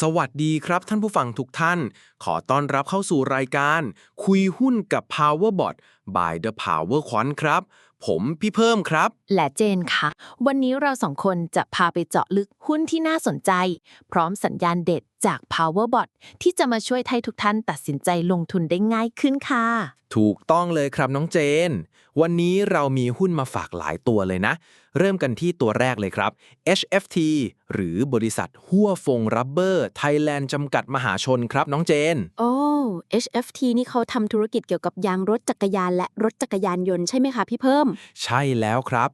สวัสดีครับท่านผู้ฟังทุกท่าน ขอต้อนรับเข้าสู่รายการ คุยหุ้นกับ PowerBot by The Power Quant ครับ ผมพี่เพิ่มครับ และเจนค่ะ วันนี้เราสองคนจะพาไปเจาะลึกหุ้นที่น่าสนใจ พร้อมสัญญาณเด็ดจาก PowerBot ที่จะมาช่วยให้ทุกท่านตัดสินใจลงทุนได้ง่ายขึ้นค่ะ ถูกต้องเลยครับน้องเจน วันนี้เรามีหุ้นมาฝากหลายตัวเลยนะ เริ่มกันที่ตัวแรกเลยครับ HFT หรือบริษัทหัวฟงรับเบอร์ไทยแลนด์จำกัดมหาชนครับน้องเจน โอ้ HFT นี่เขาทำธุรกิจเกี่ยวกับยางรถจักรยานและรถจักรยานยนต์ใช่ไหมคะพี่เพิ่ม ใช่แล้วครับ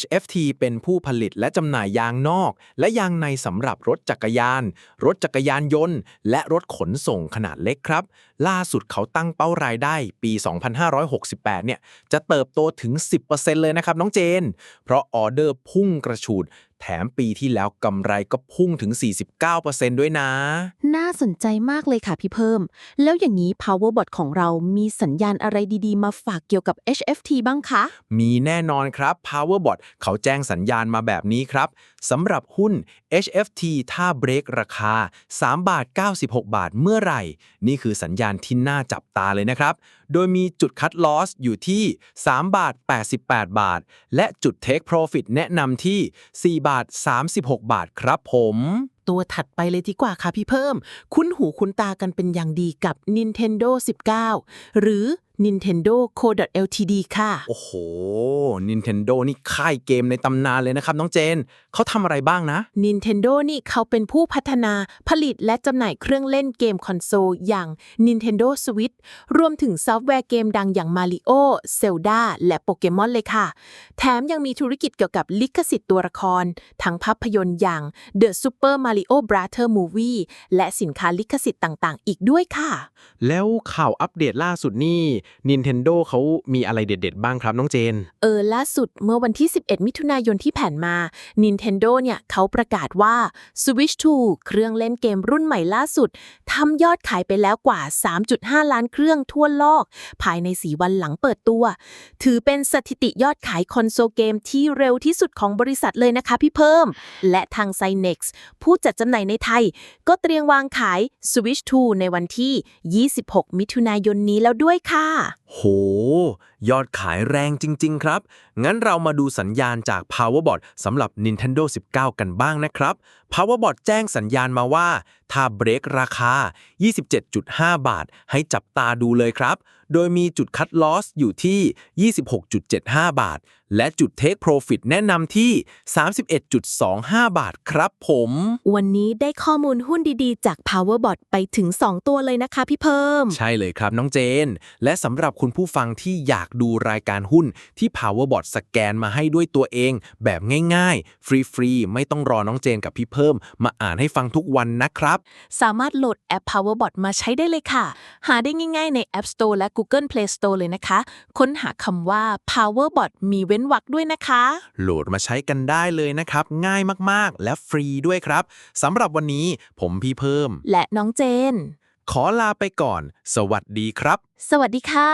HFT เป็นผู้ผลิตและจำหน่ายยางนอก และยางในสำหรับรถจักรยาน รถจักรยานยนต์ และรถขนส่งขนาดเล็กครับ ล่าสุดเขาตั้งเป้ารายได้ปี 2568 เนี่ย จะเติบโตถึง 10%เลยนะครับน้องเจน เพราะออเดอร์พุ่งกระฉูด แถมปีที่แล้วกำไรก็พุ่งถึง 49%ด้วยนะ น่าสนใจมากเลยค่ะพี่เพิ่ม แล้วอย่างนี้ PowerBot ของเรามีสัญญาณอะไรดีๆ มาฝากเกี่ยวกับ HFT บ้างคะ มีแน่นอนครับ PowerBot เขาแจ้งสัญญาณมาแบบนี้ครับสำหรับหุ้น HFT ถ้าเบรกราคา 3 บาท 96 บาทเมื่อไหร่ นี่คือสัญญาณที่น่าจับตาเลยนะครับ โดยมีจุดคัดลอสอยู่ที่ 3 บาท 88 บาท และจุดเทคโปรฟิตแนะนำที่ 4 บาท 36 บาทครับผม ตัวถัดไปเลยดีกว่าค่ะพี่เพิ่ม คุ้นหูคุ้นตากันเป็นอย่างดีกับ Nintendo 19 หรือ Nintendo Co.ltd ค่ะ โอ้โห Nintendo นี่ค่ายเกมในตำนานเลยนะครับ น้องเจน เขาทำอะไรบ้างนะ Nintendo นี่เขาเป็นผู้พัฒนาผลิตและจำหน่ายเครื่องเล่นเกมคอนโซลอย่าง Nintendo Switch รวมถึงซอฟต์แวร์เกมดังอย่าง Mario Zelda และโปเกมอนเลยค่ะ แถมยังมีธุรกิจเกี่ยวกับลิขสิทธิ์ตัวละคร ทั้งภาพยนตร์อย่าง The Super Mario Brother Movie และสินค้าลิขสิทธิ์ต่าง ๆ อีกด้วยค่ะ แล้วข่าวอัปเดตล่าสุดนี่ Nintendo เขามีอะไรเด็ด ๆ บ้างครับน้องเจน เออ ล่าสุดเมื่อวันที่ 11 มิถุนายนที่ผ่านมา Nintendo เนี่ยเขาประกาศว่า Switch 2 เครื่องเล่นเกมรุ่นใหม่ล่าสุดทำยอดขายไปแล้วกว่า 3.5 ล้านเครื่องทั่วโลก ภายใน 4 วันหลังเปิดตัว ถือเป็นสถิติยอดขายคอนโซลเกมที่เร็วที่สุดของบริษัทเลยนะคะพี่เพิ่ม และทาง c y n e x ผู้จัดจำหน่ายในไทย ก็เตรียมวางขาย Switch 2 ในวันที่ 26 มิถุนายนนี้แล้วด้วยค่ะค่ะ โห ยอดขายแรงจริง ๆ ครับ งั้นเรามาดูสัญญาณจาก PowerBot สำหรับ Nintendo 19 กันบ้างนะครับ PowerBot แจ้งสัญญาณมาว่า ถ้าเบรกราคา 27.5 บาท ให้จับตาดูเลยครับ โดยมีจุดคัดลอสอยู่ที่ 26.75 บาท และจุด Take Profit แนะนำที่ 31.25 บาทครับผม วันนี้ได้ข้อมูลหุ้นดีๆ จาก PowerBot ไปถึง 2 ตัวเลยนะคะพี่เพิ่ม ใช่เลยครับน้องเจน และสำหรับคุณผู้ฟังที่อยากดูรายการหุ้นที่ PowerBot สแกนมาให้ด้วยตัวเอง แบบง่ายๆ ฟรีๆ ไม่ต้องรอน้องเจนกับพี่เพิ่ม มาอ่านให้ฟังทุกวันนะครับ สามารถโหลดแอป PowerBot มาใช้ได้เลยค่ะ หาได้ง่ายๆใน App Store และ Google Play Store เลยนะคะ ค้นหาคำว่า PowerBot มีเว้นวรรคด้วยนะคะ โหลดมาใช้กันได้เลยนะครับ ง่ายมากๆ และฟรีด้วยครับสำหรับวันนี้ผมพี่เพิ่ม และน้องเจน ขอลาไปก่อน สวัสดีครับ สวัสดีค่ะ